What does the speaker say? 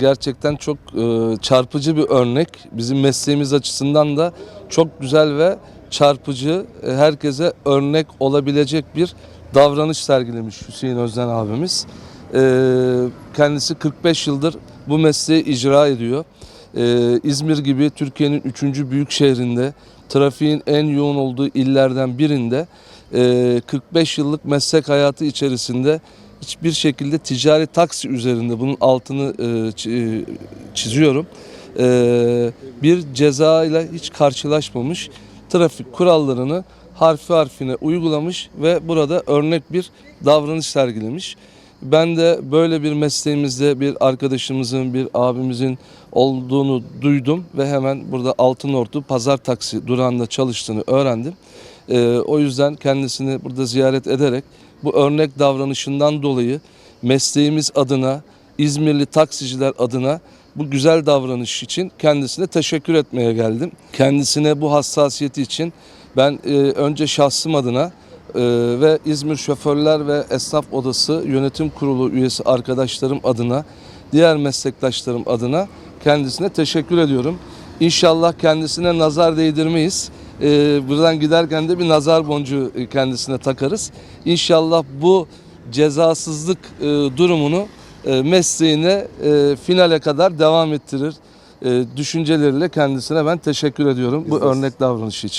gerçekten çok e, çarpıcı bir örnek. Bizim mesleğimiz açısından da çok güzel ve çarpıcı, e, herkese örnek olabilecek bir davranış sergilemiş Hüseyin Özden abimiz. E, kendisi 45 yıldır bu mesleği icra ediyor. İzmir gibi Türkiye'nin 3. büyük şehrinde, trafiğin en yoğun olduğu illerden birinde e, 45 yıllık meslek hayatı içerisinde hiçbir şekilde ticari taksi üzerinde bunun altını e, e, çiziyorum. E, bir ceza ile hiç karşılaşmamış. Trafik kurallarını harfi harfine uygulamış ve burada örnek bir davranış sergilemiş. Ben de böyle bir mesleğimizde bir arkadaşımızın, bir abimizin olduğunu duydum ve hemen burada Altınordu Pazar Taksi durağında çalıştığını öğrendim. Ee, o yüzden kendisini burada ziyaret ederek bu örnek davranışından dolayı mesleğimiz adına, İzmirli taksiciler adına bu güzel davranış için kendisine teşekkür etmeye geldim. Kendisine bu hassasiyeti için ben e, önce şahsım adına e, ve İzmir Şoförler ve Esnaf Odası Yönetim Kurulu üyesi arkadaşlarım adına, diğer meslektaşlarım adına kendisine teşekkür ediyorum. İnşallah kendisine nazar değdirmeyiz. E, buradan giderken de bir nazar boncuğu e, kendisine takarız. İnşallah bu cezasızlık e, durumunu e, mesleğine e, finale kadar devam ettirir. E, düşünceleriyle kendisine ben teşekkür ediyorum bu de- örnek davranışı için.